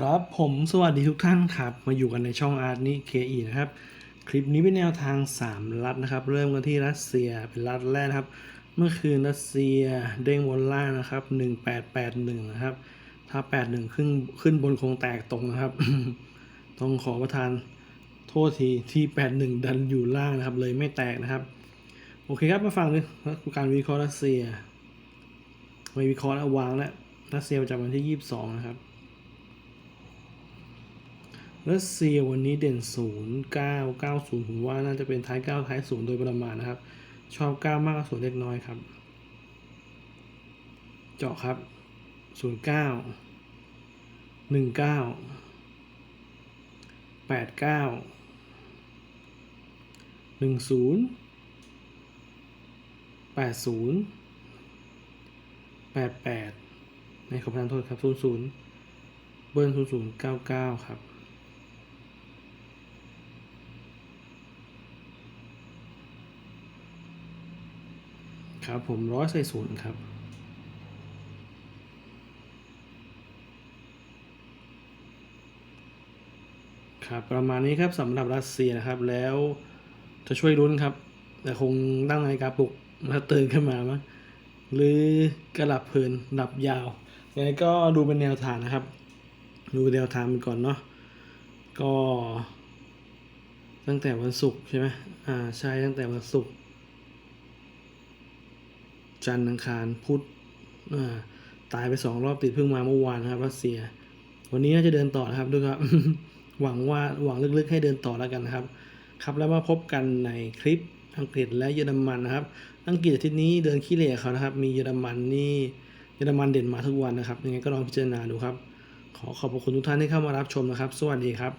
ครับผมสวัสดีทุกท่านครับ มาอยู่กันในช่องอาร์ตนี่เคอีนะครับ คลิปนี้เป็นแนวทาง 3 รัฐนะครับ เริ่มกันที่รัสเซียเป็นรัฐแรกนะครับ เมื่อคืนรัสเซียเด้งบนล่างนะครับ 1881 นะครับ ถ้า 81 ขึ้นขึ้นบนคงแตกตรงนะครับ ต้องขอประทานโทษทีที่ 81 ดันอยู่ล่างนะครับ เลยไม่แตกนะครับ โอเคครับมาฟังเลยการวิเคราะห์รัสเซียไม่วิเคราะห์แล้ววางแล้วรัสเซียประจำวันที่ 22 นะครับ รัสเซียวันนี้เด่น 0 9 9 0ผมว่าน่าจะเป็นท้าย 9 ท้าย 0 โดยประมาณนะครับ ชอบ 9 มากกว่า0เล็กน้อยครับ เจาะครับ 0 9 1 9 8 9 1 0 8 0 8 8ในขอประทานโทษครับ 0 0 เบิ้ล0 0 9 9 ครับ ครับผมร้อยใส่ศูนย์ครับ ครับประมาณนี้ครับสำหรับรัสเซียนะครับแล้วจะช่วยรุ้นครับ แต่คงตั้งนาฬิกาปลุกแล้วตื่นขึ้นมามั้งหรือกระหลับเพลินหลับยาวยังไงก็ดูเป็นแนวทางนะครับ ดูแนวทางไปก่อนเนาะก็ ตั้งแต่วันศุกร์ใช่ไหมอ่าใช่ตั้งแต่วันศุกร์ จันทร์อังคารพุธตายไปสองรอบติดเพิ่งมาเมื่อวานครับรัสเซีย วันนี้น่าจะเดินต่อนะครับดูครับ หวังว่าหวังลึกๆให้เดินต่อแล้วกันนะครับ ครับแล้วมาพบกันในคลิปอังกฤษและเยอรมันนะครับ อังกฤษอาทิตย์นี้เดินขี้เหร่เขานะครับ มีเยอรมันนี่เยอรมันเด่นมาทุกวันนะครับยังไงก็ลองพิจารณาดูครับ ขอขอบคุณทุกท่านที่เข้ามารับชมนะครับ สวัสดีครับ